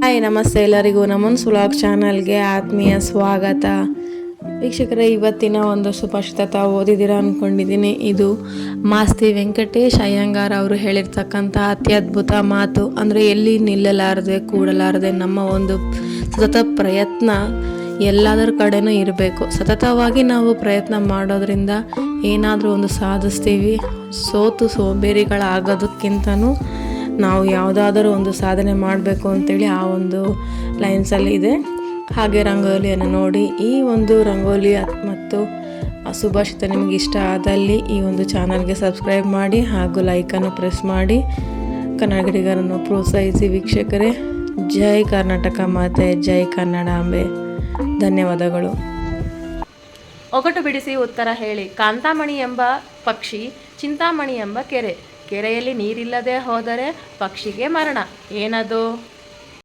Hi, ನಮಸ್ತೆ ಎಲ್ಲರಿಗೂ. ನಮನ್ ಸುಲಾಗ್ ಚಾನಲ್ಗೆ ಆತ್ಮೀಯ ಸ್ವಾಗತ. ವೀಕ್ಷಕರೇ, ಇವತ್ತಿನ ಒಂದು ತಾವು ಓದಿದ್ದೀರಾ ಅಂದ್ಕೊಂಡಿದ್ದೀನಿ ಇದು ಮಾಸ್ತಿ ವೆಂಕಟೇಶ್ ಅಯ್ಯಂಗಾರ್ ಅವರು ಹೇಳಿರ್ತಕ್ಕಂಥ ಅತ್ಯದ್ಭುತ ಮಾತು. ಅಂದರೆ, ಎಲ್ಲಿ ನಿಲ್ಲಲಾರದೆ, ಕೂಡಲಾರದೆ ನಮ್ಮ ಒಂದು ಸತತ ಪ್ರಯತ್ನ ಎಲ್ಲದರ ಕಡೆನೂ ಇರಬೇಕು. ಸತತವಾಗಿ ನಾವು ಪ್ರಯತ್ನ ಮಾಡೋದ್ರಿಂದ ಏನಾದರೂ ಒಂದು ಸಾಧಿಸ್ತೀವಿ. ಸೋತು ಸೋಂಬೇರಿಗಳಾಗೋದಕ್ಕಿಂತನೂ ನಾವು ಯಾವುದಾದರೂ ಒಂದು ಸಾಧನೆ ಮಾಡಬೇಕು ಅಂತೇಳಿ ಆ ಒಂದು ಲೈನ್ಸಲ್ಲಿ ಇದೆ. ಹಾಗೆ ರಂಗೋಲಿಯನ್ನು ನೋಡಿ, ಈ ಒಂದು ರಂಗೋಲಿ ಮತ್ತು ಸುಭಾಷಿತ ನಿಮಗೆ ಇಷ್ಟ ಆದಲ್ಲಿ ಈ ಒಂದು ಚಾನಲ್ಗೆ ಸಬ್ಸ್ಕ್ರೈಬ್ ಮಾಡಿ ಹಾಗೂ ಲೈಕನ್ನು ಪ್ರೆಸ್ ಮಾಡಿ. ಕನ್ನಡಿಗರನ್ನು ಪ್ರೋತ್ಸಾಹಿಸಿ ವೀಕ್ಷಕರೇ. ಜೈ ಕರ್ನಾಟಕ ಮಾತೆ, ಜೈ ಕನ್ನಡಾಂಬೆ ಧನ್ಯವಾದಗಳು. ಒಗಟು ಬಿಡಿಸಿ ಉತ್ತರ ಹೇಳಿ. ಕಾಂತಾಮಣಿ ಎಂಬ ಪಕ್ಷಿ ಚಿಂತಾಮಣಿ ಎಂಬ ಕೆರೆ. ಕೆರೆಯಲ್ಲಿ ನೀರಿಲ್ಲದೆ ಹೋದರೆ ಪಕ್ಷಿಗೆ ಮರಣ. ಏನದು?